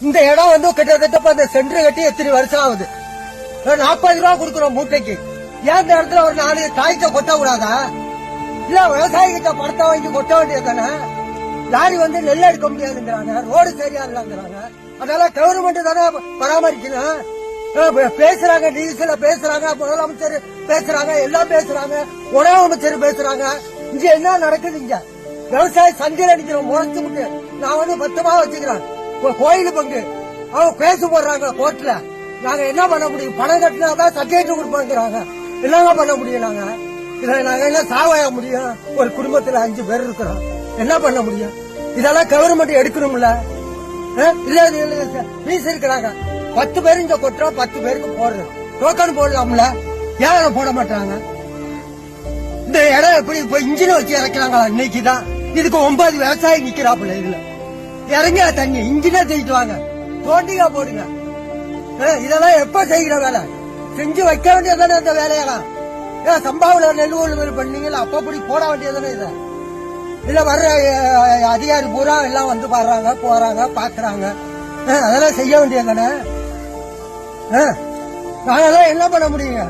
இந்த இடம் வந்து கிட்டத்தட்ட இப்ப இந்த சென்டர் கட்டி எத்தனை வருஷம் ஆகுது? நாற்பது ரூபா கொடுக்குறோம் மூட்டைக்கு. ஏன் இந்த இடத்துல ஒரு நாலு காய்ச்ச கொட்ட கூடாதா இல்ல விவசாயிகிட்ட படத்தை வாங்கி கொட்ட வேண்டியது தானே லாரி வந்து நெல் எடுக்க முடியாதுங்கிறாங்க ரோடு சரியா இல்லைங்கிறாங்க. அதனால கவர்மெண்ட் தானே பராமரிக்கணும். பே- பேசுறாங்க டீசல பேசுறாங்க முதலமைச்சர் பேசுறாங்க எல்லாம் பேசுறாங்க உணவு அமைச்சர் பேசுறாங்க. இங்க என்ன நடக்குது இங்க? விவசாய சந்தையில நிக்கிறோம் முறைச்சு விட்டு நான் வந்து பத்தமா வச்சுக்கிறேன். கோயில் பங்கு அவங்க பேச போடுறாங்க கோர்ட்ல. நாங்க என்ன பண்ண முடியும்? பணம் கட்டினாதான் சர்டிபிகேட் கொடுப்பாங்கிறாங்க. என்னங்க பண்ண முடியும் நாங்க? இதுல நாங்க என்ன சாவாய முடியும்? ஒரு குடும்பத்துல அஞ்சு பேர் இருக்கிறோம். என்ன பண்ண முடியும்? இதெல்லாம் கவர்மெண்ட் எடுக்கணும்ல. அஹ்? இல்ல இல்ல, இருக்கிறாங்க. பத்து பேர் இங்க கொட்டுறோம் பத்து பேருக்கு போடுறோம். டோக்கன் போடலாம்ல. ஏன் போட மாட்டாங்க இந்த இடம் எப்படி இப்ப இன்ஜின் வச்சு இறக்குறாங்களா? இன்னைக்குதான். இதுக்கு ஒன்பது விவசாயி நிக்கிறாப்புல இதுல இறங்க தண்ணி இன்ஜினே தூக்கிட்டு வாங்க. தோண்டிகா போடுங்க. இதெல்லாம் எப்ப செய்கிற வேலை? செஞ்சு வைக்க வேண்டியதானே இந்த வேலையெல்லாம். ஏன் சம்பாவில நெல் கொள்முதல் பண்ணீங்களா அப்ப அப்படி போட வேண்டியதானே இதை? இல்ல வர்ற அதிகாரி பூரா எல்லாம் வந்து பாடுறாங்க போறாங்க பாக்குறாங்க. அதெல்லாம் செய்ய வேண்டியது தானே நாங்கெல்லாம் என்ன பண்ண முடியுங்க?